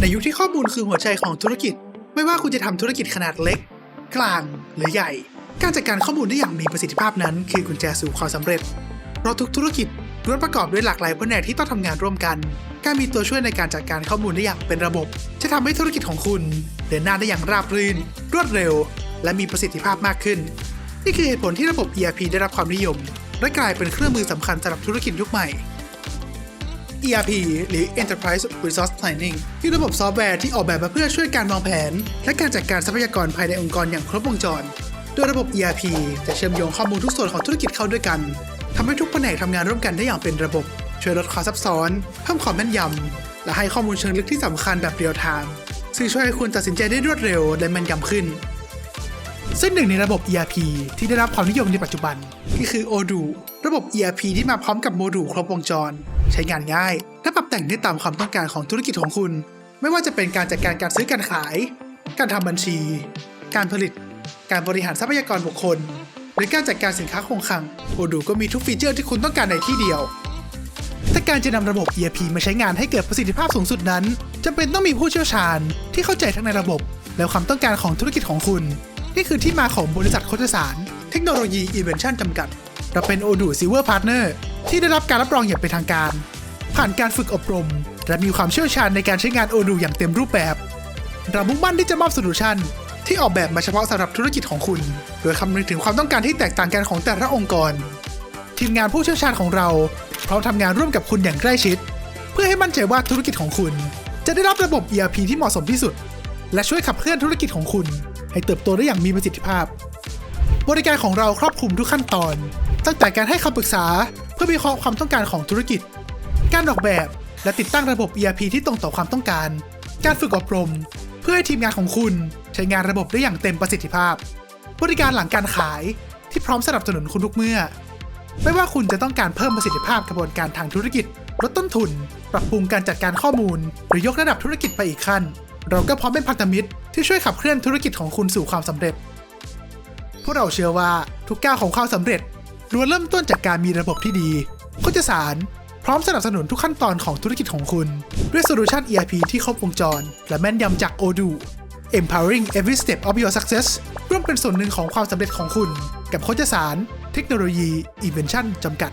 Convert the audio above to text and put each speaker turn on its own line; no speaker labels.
ในยุคที่ข้อมูลคือหัวใจของธุรกิจ ไม่ว่าคุณจะทำธุรกิจขนาดเล็ก กลางหรือใหญ่ การจัดการข้อมูลได้อย่างมีประสิทธิภาพนั้น คือกุญแจสู่ความสำเร็จ เพราะทุกธุรกิจล้วนประกอบด้วยหลากหลายแผนกที่ต้องทำงานร่วมกัน การมีตัวช่วยในการจัดการข้อมูลได้อย่างเป็นระบบ จะทำให้ธุรกิจของคุณ เดินหน้าได้อย่างราบรื่น รวดเร็ว และมีประสิทธิภาพมากขึ้น นี่คือเหตุผลที่ระบบ ERP ได้รับความนิยม และกลายเป็นเครื่องมือสำคัญสำหรับธุรกิจยุคใหม่ ERP หรือ Enterprise Resource Planning คือระบบซอฟต์แวร์ที่ออกแบบมาเพื่อช่วยการวางแผน และการจัดการทรัพยากรภายในองค์กรอย่างครบวงจร โดยระบบ ERP จะเชื่อมโยงข้อมูลทุกส่วนของธุรกิจเข้าด้วยกันทำให้ทุกแผนกทำงานร่วมกันได้อย่างเป็นระบบ ช่วยลดความซับซ้อน เพิ่มความแม่นยำ และให้ข้อมูลเชิงลึกที่สำคัญแบบเรียลไทม์ซึ่งช่วยให้คุณตัดสินใจได้รวดเร็วและแม่นยำขึ้นซึ่งหนึ่งในระบบ ERP ที่ได้รับความนิยมในปัจจุบัน ก็คือ Odoo ระบบ ERP ที่มาพร้อมกับโมดูลครบวงจร ใช้งานง่าย และปรับแต่งได้ตามความต้องการของธุรกิจของคุณ ไม่ว่าจะเป็นการจัดการการซื้อการขาย การทำบัญชี การผลิต การบริหารทรัพยากรบุคคล หรือการจัดการสินค้าคงคลัง Odoo ก็มีทุกฟีเจอร์ที่คุณต้องการในที่เดียวแต่การจะนำระบบ ERP มาใช้งานให้เกิดประสิทธิภาพสูงสุดนั้นจำเป็นต้องมีผู้เชี่ยวชาญที่เข้าใจทั้งในระบบ และความต้องการของธุรกิจของคุณ นี่คือที่มาของบริษัทโคจสาร เทคโนโลยี Invention จำกัด เราเป็น Odoo Silver Partner ที่ได้รับการรับรองอย่างเป็นทางการ ผ่านการฝึกอบรม และมีความเชี่ยวชาญในการใช้งาน Odoo อย่างเต็มรูปแบบ เรามุ่งมั่นที่จะมอบโซลูชันที่ออกแบบมาเฉพาะสำหรับธุรกิจของคุณ โดยคำนึงถึงความต้องการที่แตกต่างกันของแต่ละองค์กร ทีมงานผู้เชี่ยวชาญของเราพร้อมทำงานร่วมกับคุณอย่างใกล้ชิด เพื่อให้มั่นใจว่าธุรกิจของคุณ จะได้รับระบบ ERP ที่เหมาะสมที่สุด และช่วยขับเคลื่อนธุรกิจของคุณ ให้เติบโตได้อย่างมีประสิทธิภาพ บริการของเราครอบคลุมทุกขั้นตอน ตั้งแต่การให้คำปรึกษา พื่อวิเคราะห์ความต้องการของธุรกิจ การออกแบบและติดตั้งระบบ ERP ที่ตรงต่อความต้องการ การฝึกอบรม เพื่อให้ทีมงานของคุณใช้งานระบบได้อย่างเต็มประสิทธิภาพ บริการหลังการขายที่พร้อมสนับสนุนคุณทุกเมื่อ ไม่ว่าคุณจะต้องการเพิ่มประสิทธิภาพกระบวนการทางธุรกิจ ลดต้นทุน ปรับปรุงการจัดการข้อมูล หรือยกระดับธุรกิจไปอีกขั้น เราก็พร้อมเป็นพันธมิตรที่ช่วยขับเคลื่อนธุรกิจของคุณสู่ความสำเร็จ พวกเราเชื่อว่าทุกก้าวของความสำเร็จ ล้วนเริ่มต้นจากการมีระบบที่ดีโคจสารพร้อมสนับสนุนทุกขั้นตอนของธุรกิจของคุณ ด้วยโซลูชัน ERP ที่ครบวงจร และแม่นยำจาก Odoo empowering every step of your success ร่วมเป็นส่วนหนึ่งของความสำเร็จของคุณ กับโคจสาร เทคโนโลยี Invention จำกัด